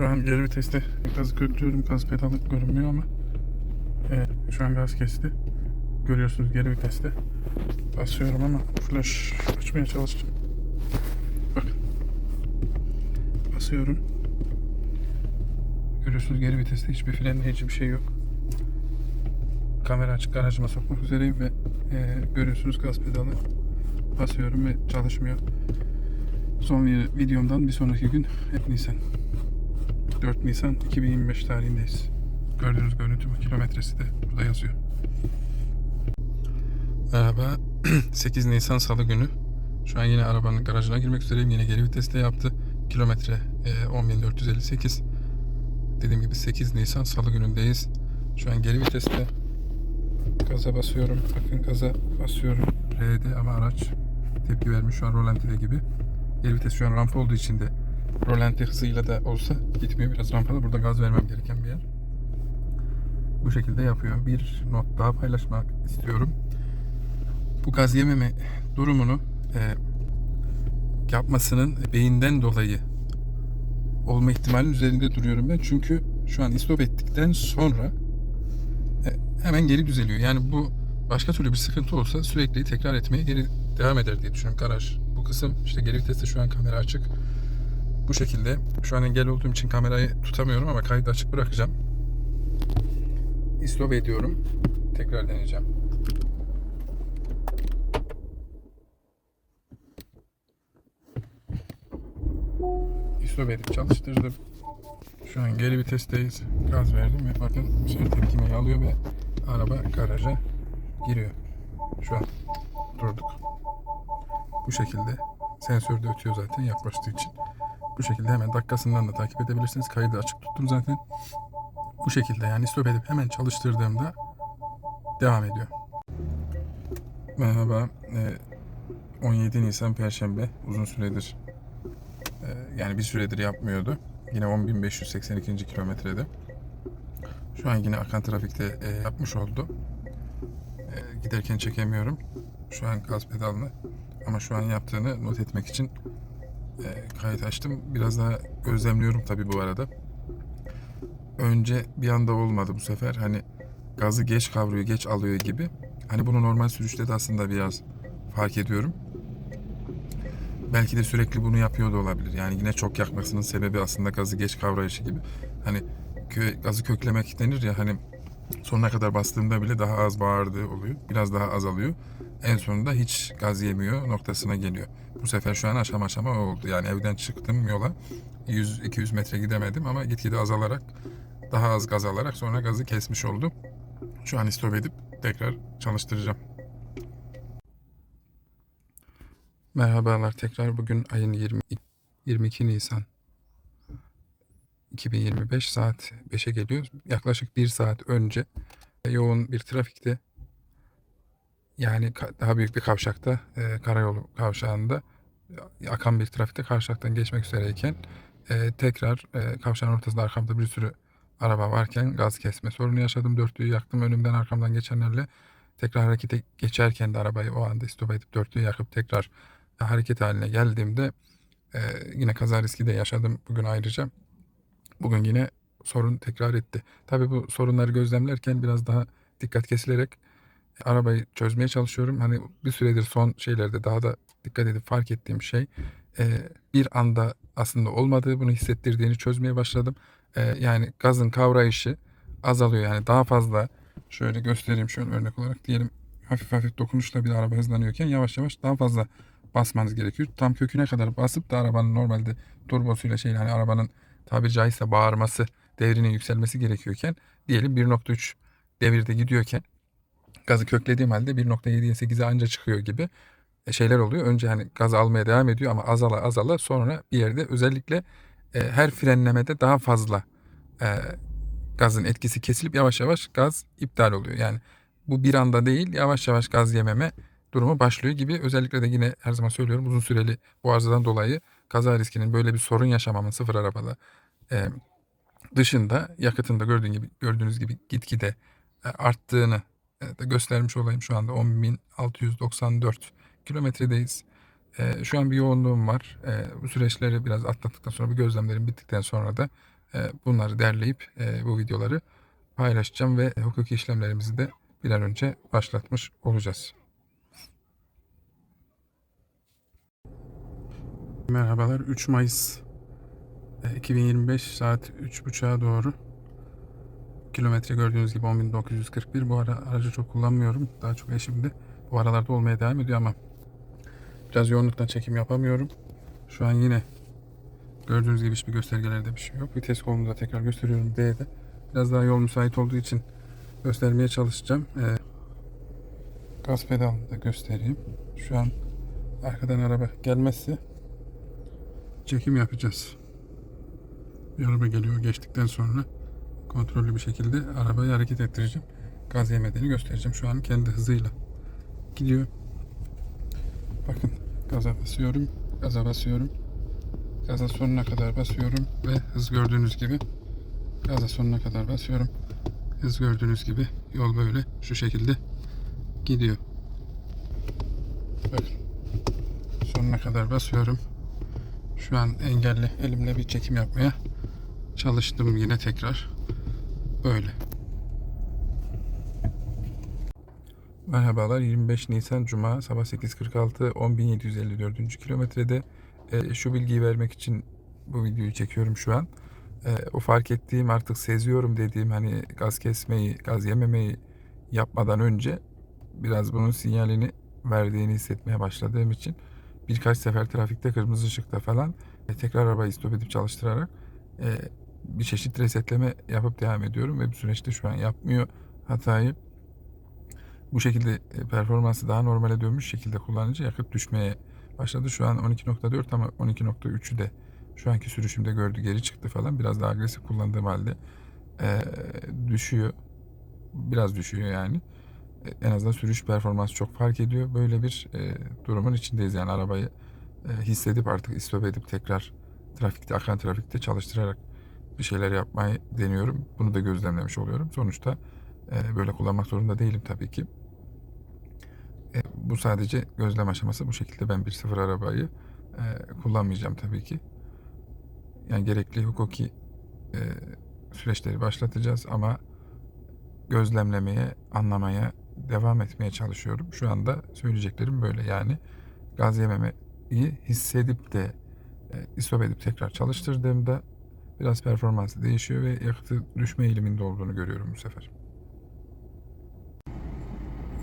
Şu an geri viteste gazı köklüyorum. Gaz pedalı görünmüyor ama evet, şu an gaz kesti. Görüyorsunuz geri viteste. Basıyorum ama flash açmaya çalışacağım. Bak. Basıyorum. Görüyorsunuz geri viteste hiçbir frenleyici bir şey yok. Kamera açık aracıma sokmak üzereyim ve e, görüyorsunuz gaz pedalı basıyorum ve çalışmıyor. Son videomdan bir sonraki gün hep Nisan. 4 Nisan 2025 tarihindeyiz. Gördüğünüz görüntü bu kilometresi de burada yazıyor. Merhaba. 8 Nisan Salı günü. Şu an yine arabanın garajına girmek üzereyim. Yine geri viteste yaptı. Kilometre e, 10.458. Dediğim gibi 8 Nisan Salı günündeyiz. Şu an geri viteste. Gaza basıyorum. Bakın gaza basıyorum. R'de ama araç tepki vermiş şu an rolantide gibi. Geri vites şu an rampa olduğu için de rolanti hızıyla da olsa gitmiyor. Biraz rampada. Burada gaz vermem gereken bir yer. Bu şekilde yapıyor. Bir not daha paylaşmak istiyorum. Bu gaz yememe durumunu e, yapmasının beyinden dolayı olma ihtimalinin üzerinde duruyorum ben. Çünkü şu an istop ettikten sonra e, hemen geri düzeliyor. Yani bu başka türlü bir sıkıntı olsa sürekli tekrar etmeye geri devam eder diye düşünüyorum. Garaj bu kısım işte geri viteste şu an kamera açık. Bu şekilde şu an engel olduğum için kamerayı tutamıyorum ama kaydı açık bırakacağım. İstop ediyorum. Tekrar deneyeceğim. İstop edip çalıştırdım. Şu an geri vitesteyiz. Gaz verdim ve bakın sefer tepkimeyi alıyor ve araba garaja giriyor. Şu an durduk. Bu şekilde sensör de ötüyor zaten yaklaştığı için. Bu şekilde hemen dakikasından da takip edebilirsiniz. Kaydı açık tuttum zaten. Bu şekilde yani stop edip hemen çalıştırdığımda devam ediyor. Merhaba. Ee, 17 Nisan Perşembe. Uzun süredir e, yani bir süredir yapmıyordu. Yine 10.582. kilometrede. Şu an yine akan trafikte e, yapmış oldu. E, giderken çekemiyorum. Şu an gaz pedalını. Ama şu an yaptığını not etmek için kayıt açtım. Biraz daha gözlemliyorum tabii bu arada. Önce bir anda olmadı bu sefer. Hani gazı geç kavruyor, geç alıyor gibi. Hani bunu normal sürüşte de aslında biraz fark ediyorum. Belki de sürekli bunu yapıyor da olabilir. Yani yine çok yakmasının sebebi aslında gazı geç kavrayışı gibi. Hani kö, gazı köklemek denir ya hani sonuna kadar bastığımda bile daha az bağırdığı oluyor. Biraz daha azalıyor. En sonunda hiç gaz yemiyor noktasına geliyor. Bu sefer şu an aşama aşama oldu. Yani evden çıktım yola 100-200 metre gidemedim ama gitgide azalarak daha az gaz alarak sonra gazı kesmiş oldu. Şu an istop edip tekrar çalıştıracağım. Merhabalar tekrar bugün ayın 20, 22 Nisan 2025 saat 5'e geliyor. Yaklaşık bir saat önce yoğun bir trafikte yani daha büyük bir kavşakta e, karayolu kavşağında e, akan bir trafikte kavşaktan geçmek üzereyken e, tekrar e, kavşağın ortasında arkamda bir sürü araba varken gaz kesme sorunu yaşadım. Dörtlüyü yaktım önümden arkamdan geçenlerle tekrar harekete geçerken de arabayı o anda istop edip dörtlüyü yakıp tekrar hareket haline geldiğimde e, yine kaza riski de yaşadım bugün ayrıca. Bugün yine sorun tekrar etti. Tabii bu sorunları gözlemlerken biraz daha dikkat kesilerek arabayı çözmeye çalışıyorum. Hani bir süredir son şeylerde daha da dikkat edip fark ettiğim şey e, bir anda aslında olmadığı bunu hissettirdiğini çözmeye başladım. E, yani gazın kavrayışı azalıyor yani daha fazla şöyle göstereyim şöyle örnek olarak diyelim hafif hafif dokunuşla bir araba hızlanıyorken yavaş yavaş daha fazla basmanız gerekiyor. Tam köküne kadar basıp da arabanın normalde turbosuyla şey hani arabanın tabiri caizse bağırması, devrinin yükselmesi gerekiyorken diyelim 1.3 devirde gidiyorken gazı köklediğim halde 1.7'ye 8'e anca çıkıyor gibi e, şeyler oluyor. Önce hani gaz almaya devam ediyor ama azala azala sonra bir yerde özellikle e, her frenlemede daha fazla e, gazın etkisi kesilip yavaş yavaş gaz iptal oluyor. Yani bu bir anda değil yavaş yavaş gaz yememe durumu başlıyor gibi. Özellikle de yine her zaman söylüyorum uzun süreli bu arızadan dolayı kaza riskinin böyle bir sorun yaşamamın sıfır arabada e, dışında yakıtında gördüğün gibi gördüğünüz gibi gitgide e, arttığını da göstermiş olayım. Şu anda 10.694 kilometredeyiz. E, şu an bir yoğunluğum var. E, bu süreçleri biraz atlattıktan sonra bu gözlemlerim bittikten sonra da e, bunları derleyip e, bu videoları paylaşacağım ve hukuki işlemlerimizi de bir an önce başlatmış olacağız. Merhabalar. 3 Mayıs e, 2025 saat 3.30'a doğru kilometre gördüğünüz gibi 10.941. Bu ara aracı çok kullanmıyorum. Daha çok eşimde. Bu aralarda olmaya devam ediyor ama biraz yoğunluktan çekim yapamıyorum. Şu an yine gördüğünüz gibi hiçbir göstergelerde bir şey yok. Vites kolunu da tekrar gösteriyorum D'de. Biraz daha yol müsait olduğu için göstermeye çalışacağım. Ee, gaz pedalını da göstereyim. Şu an arkadan araba gelmezse çekim yapacağız. Bir araba geliyor geçtikten sonra kontrollü bir şekilde arabayı hareket ettireceğim. Gaz yemediğini göstereceğim. Şu an kendi hızıyla gidiyor. Bakın gaza basıyorum. Gaza basıyorum. Gaza sonuna kadar basıyorum ve hız gördüğünüz gibi gaza sonuna kadar basıyorum. Hız gördüğünüz gibi yol böyle şu şekilde gidiyor. Bakın sonuna kadar basıyorum. Şu an engelli elimle bir çekim yapmaya çalıştım yine tekrar. Böyle. Merhabalar 25 Nisan Cuma sabah 8.46 10.754. kilometrede e, şu bilgiyi vermek için bu videoyu çekiyorum şu an. E, o fark ettiğim artık seziyorum dediğim hani gaz kesmeyi, gaz yememeyi yapmadan önce biraz bunun sinyalini verdiğini hissetmeye başladığım için birkaç sefer trafikte kırmızı ışıkta falan e, tekrar arabayı stop edip çalıştırarak e, bir çeşit resetleme yapıp devam ediyorum ve bu süreçte şu an yapmıyor hatayı. Bu şekilde e, performansı daha normale dönmüş şekilde kullanınca yakıt düşmeye başladı. Şu an 12.4 ama 12.3'ü de şu anki sürüşümde gördü geri çıktı falan. Biraz daha agresif kullandığım halde e, düşüyor. Biraz düşüyor yani. E, en azından sürüş performansı çok fark ediyor. Böyle bir durumun içindeyiz yani arabayı hissedip artık istop edip tekrar trafikte akan trafikte çalıştırarak bir şeyler yapmayı deniyorum. Bunu da gözlemlemiş oluyorum. Sonuçta e, böyle kullanmak zorunda değilim tabii ki. E, bu sadece gözlem aşaması. Bu şekilde ben bir sıfır arabayı e, kullanmayacağım tabii ki. Yani gerekli hukuki e, süreçleri başlatacağız ama gözlemlemeye, anlamaya, devam etmeye çalışıyorum. Şu anda söyleyeceklerim böyle yani gaz yememeyi hissedip de e, istop edip tekrar çalıştırdığımda biraz performansı değişiyor ve yakıtı düşme eğiliminde olduğunu görüyorum bu sefer.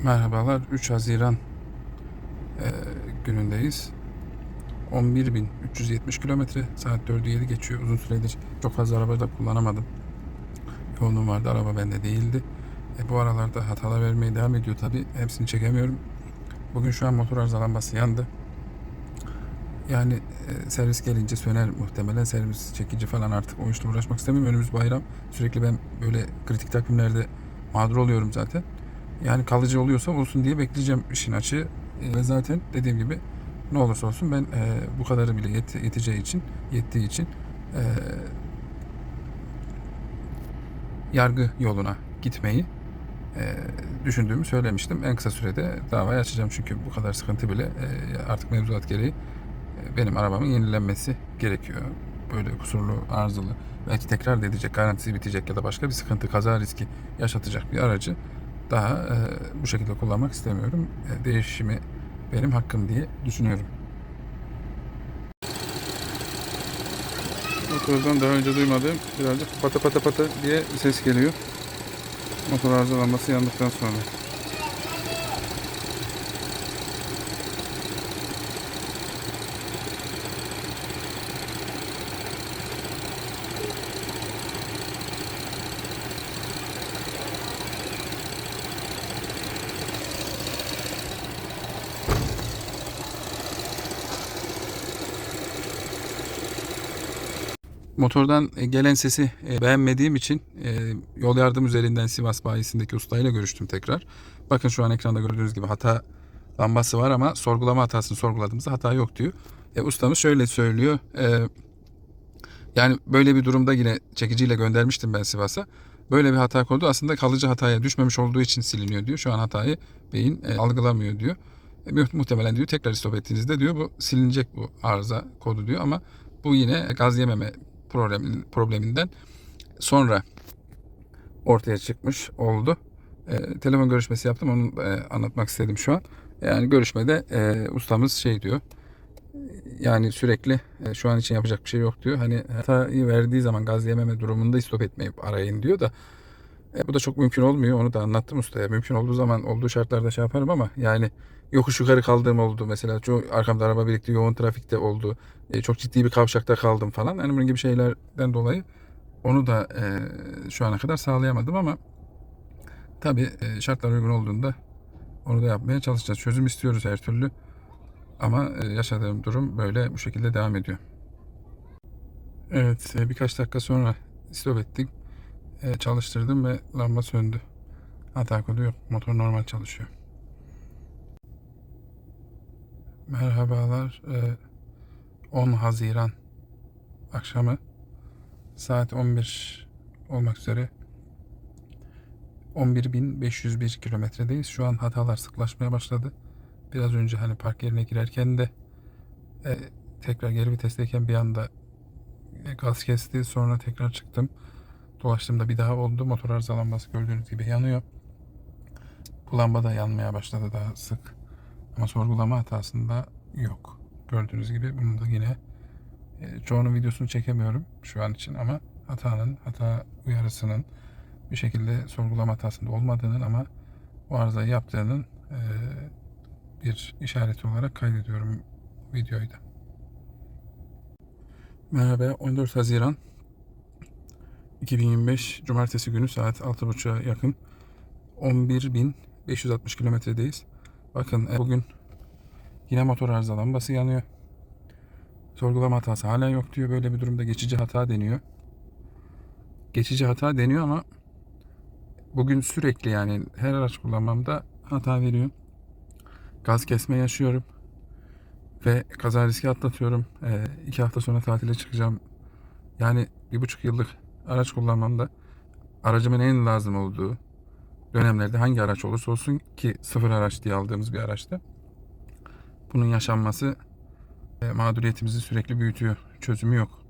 Merhabalar. 3 Haziran e, günündeyiz. 11.370 kilometre saat 4'ü 7 geçiyor. Uzun süredir çok fazla araba da kullanamadım. Yoğunluğum vardı. Araba bende değildi. E, bu aralarda hatalar vermeye devam ediyor tabi. Hepsini çekemiyorum. Bugün şu an motor arızalanması yandı. Yani e, servis gelince söner muhtemelen. Servis çekici falan artık o işle uğraşmak istemiyorum. Önümüz bayram. Sürekli ben böyle kritik takvimlerde mağdur oluyorum zaten. Yani kalıcı oluyorsa olsun diye bekleyeceğim işin açığı. E, ve zaten dediğim gibi ne olursa olsun ben e, bu kadarı bile yet, yeteceği için, yettiği için e, yargı yoluna gitmeyi e, düşündüğümü söylemiştim. En kısa sürede davayı açacağım çünkü bu kadar sıkıntı bile e, artık mevzuat gereği benim arabamın yenilenmesi gerekiyor. Böyle kusurlu, arızalı, belki tekrar da edecek, garantisi bitecek ya da başka bir sıkıntı, kaza riski yaşatacak bir aracı daha e, bu şekilde kullanmak istemiyorum. E, değişimi benim hakkım diye düşünüyorum. Motordan daha önce duymadığım birazcık pata pata pata diye ses geliyor. Motor arızalanması yandıktan sonra. Motordan e, gelen sesi e, beğenmediğim için e, yol yardım üzerinden Sivas bayisindeki ustayla görüştüm tekrar. Bakın şu an ekranda gördüğünüz gibi hata lambası var ama sorgulama hatasını sorguladığımızda hata yok diyor. E, ustamız şöyle söylüyor. E, yani böyle bir durumda yine çekiciyle göndermiştim ben Sivas'a. Böyle bir hata kodu aslında kalıcı hataya düşmemiş olduğu için siliniyor diyor. Şu an hatayı beyin e, algılamıyor diyor. E, muhtemelen diyor tekrar stop ettiğinizde diyor bu silinecek bu arıza kodu diyor ama bu yine gaz yememe problem, probleminden sonra ortaya çıkmış oldu. E, telefon görüşmesi yaptım onu e, anlatmak istedim şu an. Yani görüşmede e, ustamız şey diyor. Yani sürekli e, şu an için yapacak bir şey yok diyor. Hani hatayı verdiği zaman gaz yememe durumunda istop etmeyip arayın diyor da e, bu da çok mümkün olmuyor. Onu da anlattım ustaya. Mümkün olduğu zaman olduğu şartlarda şey yaparım ama yani yokuş yukarı kaldığım oldu. Mesela çok arkamda araba birikti yoğun trafikte oldu. E, çok ciddi bir kavşakta kaldım falan. Yani bunun gibi şeylerden dolayı onu da e, şu ana kadar sağlayamadım ama tabii e, şartlar uygun olduğunda onu da yapmaya çalışacağız. Çözüm istiyoruz her türlü. Ama e, yaşadığım durum böyle bu şekilde devam ediyor. Evet e, birkaç dakika sonra stop ettik. E, çalıştırdım ve lamba söndü. Hata kodu yok. Motor normal çalışıyor. Merhabalar. E, 10 Haziran akşamı saat 11 olmak üzere 11.501 kilometredeyiz. Şu an hatalar sıklaşmaya başladı. Biraz önce hani park yerine girerken de e, tekrar geri vitesteyken bir anda e, gaz kesti. Sonra tekrar çıktım. Dolaştığımda bir daha oldu. Motor arıza lambası gördüğünüz gibi yanıyor. Bu lamba da yanmaya başladı daha sık. Ama sorgulama hatasında yok. Gördüğünüz gibi bunu da yine e, çoğunun videosunu çekemiyorum şu an için ama hatanın, hata uyarısının bir şekilde sorgulama hatasında olmadığının ama o arızayı yaptığının e, bir işareti olarak kaydediyorum videoyu da. Merhaba 14 Haziran 2025 Cumartesi günü saat 6.30'a yakın 11.560 kilometredeyiz. Bakın e, bugün yine motor arıza lambası yanıyor. Sorgulama hatası hala yok diyor. Böyle bir durumda geçici hata deniyor. Geçici hata deniyor ama bugün sürekli yani her araç kullanmamda hata veriyor. Gaz kesme yaşıyorum. Ve kaza riski atlatıyorum. Ee, iki hafta sonra tatile çıkacağım. Yani bir buçuk yıllık araç kullanmamda aracımın en lazım olduğu dönemlerde hangi araç olursa olsun ki sıfır araç diye aldığımız bir araçta bunun yaşanması e, mağduriyetimizi sürekli büyütüyor. Çözümü yok.